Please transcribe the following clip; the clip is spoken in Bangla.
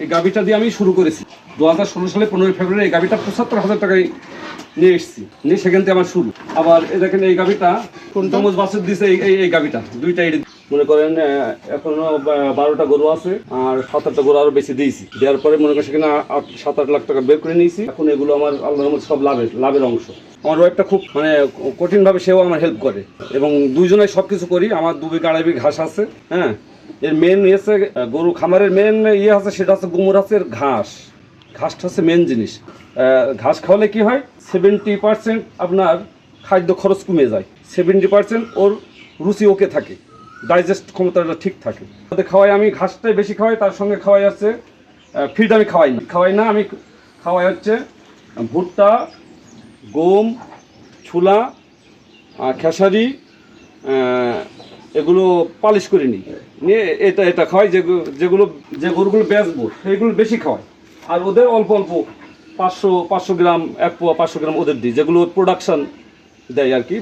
এই গাভিটা দিয়ে আমি শুরু করেছি। দু হাজার ষোলো সালে পনেরোই ফেব্রুয়ারি এই গাভিটা পঁচাত্তর হাজার টাকায় নিয়ে এসেছি। নিয়ে সেখান থেকে আমার শুরু। আবার দেখেন এই গাভিটা চমচ বাছুর দিছে এই এই- গাভিটা। দুইটা মনে করেন এখনও বারোটা গরু আছে আর সাত আটটা গরু আরও বেশি দিয়েছি। দেওয়ার পরে মনে করেন সেখানে আট সাত আট লাখ টাকা বের করে নিয়েছি। এখন এগুলো আমার আল্লাহর মধ্যে সব লাভের লাভের অংশ। আমার ওয়াইফটা খুব মানে কঠিনভাবে সেও আমার হেল্প করে। এবং দুইজনে সব কিছু করি। আমার দু বিঘা আড়াই বিঘা ঘাস আছে হ্যাঁ? এর মেন ইয়েছে গরু খামারের মেন ইয়ে আছে, সেটা হচ্ছে গুমুর আছে ঘাস। ঘাসটা হচ্ছে মেন জিনিস। ঘাস খাওয়ালে কি হয়? সেভেন্টি পার্সেন্ট আপনার খাদ্য খরচ কমে যায়। সেভেন্টি পার্সেন্ট ওর রুচি ওকে থাকে। ডাইজেস্ট ক্ষমতাটা ঠিক থাকে। তাতে খাওয়াই আমি ঘাসটাই বেশি খাওয়াই, তার সঙ্গে খাওয়াই আছে ফিড আমি খাওয়াই না। খাওয়াই না, আমি খাওয়াই হচ্ছে, ভুট্টা, গম, ছোলা খেসারি এগুলো পালিশ করে নিই। নিয়ে এটা এটা খাওয়াই যেগুলো যেগুলো, যে গরুগুলো বেচবো, সেইগুলো বেশি খাওয়াই। আর ওদের অল্প অল্প পাঁচশো পাঁচশো গ্রাম, এক পোয়া পাঁচশো গ্রাম ওদের দিই, যেগুলো প্রোডাকশান দেয় আর কি